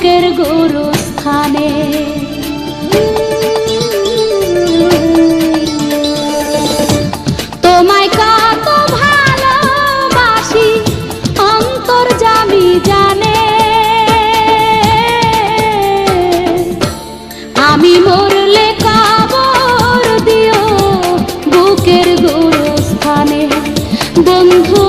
বুকের গুরু স্থানে তোমায় কত ভালোবাসি, অন্তর জামি জানে। আমি মরলে কাবর দিও বুকের গুরু স্থানে বন্ধু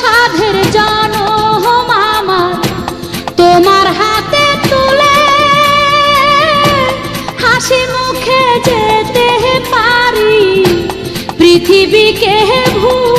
সাধের জনম মামা তোমার হাতে তুলে হাসি মুখে যেতে পারি। পৃথিবীকে ভুল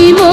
vivo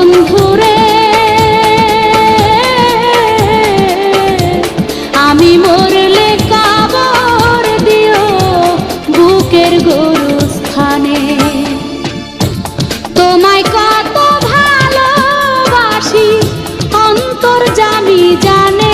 বন্ধুরে আমি মরলে কাবর দিও বুকের গরু স্থানে তোমায় কত ভালোবাসি অন্তর জানি জানে